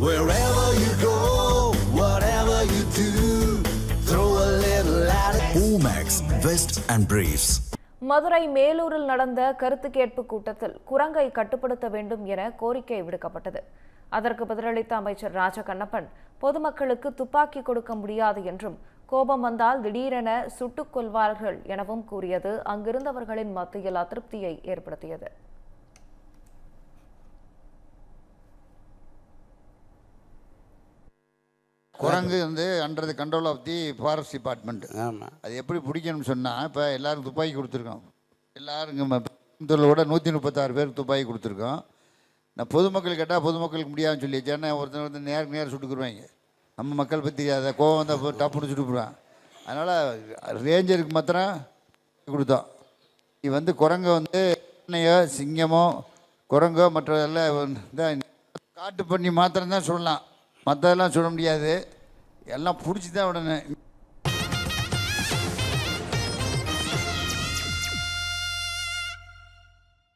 Wherever you go, whatever you do, throw a little at it. Omax, Vest and Briefs. Madurai மேலூரில் நடந்த கருத்து கேட்பு கூட்டத்தில் குரங்கை கட்டுப்படுத்த வேண்டும் என கோரிக்கை விடுக்கப்பட்டது அதற்கு பதிலளித்த அமைச்சர் ராஜகண்ணப்பன் பொதுமக்களுக்கு துப்பாக்கி கொடுக்க முடியாது என்றும் கோபம் வந்தால் திடீரென சுட்டுக் கொல்வார்கள் எனவும் கூறியது அங்கிருந்தவர்களின் மத்தியில் அதிருப்தியை ஏற்படுத்தியது குரங்கு வந்து under the control of the forest department ஆமாம் அது எப்படி பிடிக்கணும்னு சொன்னால் இப்போ எல்லாரும் துப்பாக்கி கொடுத்துருக்கோம். கோயம்புத்தூரில் கூட நூற்றி முப்பத்தாறு பேருக்கு துப்பாக்கி கொடுத்துருக்கோம். நான் பொதுமக்கள் கேட்டால் பொதுமக்களுக்கு முடியாதுன்னு சொல்லி ஏன்னா ஒருத்தர் வந்து நேருக்கு நேரம் சுட்டுக்குருவாங்க நம்ம மக்கள் பற்றி அதை கோவம் வந்தால் டப்புன்னு சுட்டுக்குருவான் அதனால் ரேஞ்சருக்கு மாத்திரம் கொடுத்தோம். இது வந்து குரங்கை வந்து யானையோ சிங்கமோ குரங்கோ மற்றதெல்லாம் வந்து காட்டு பண்ணி மாத்திரம் தான் சொல்லலாம். மற்றதெல்லாம் சொல்ல முடியாது. எல்லாம் பிடிச்சி தான் உடனே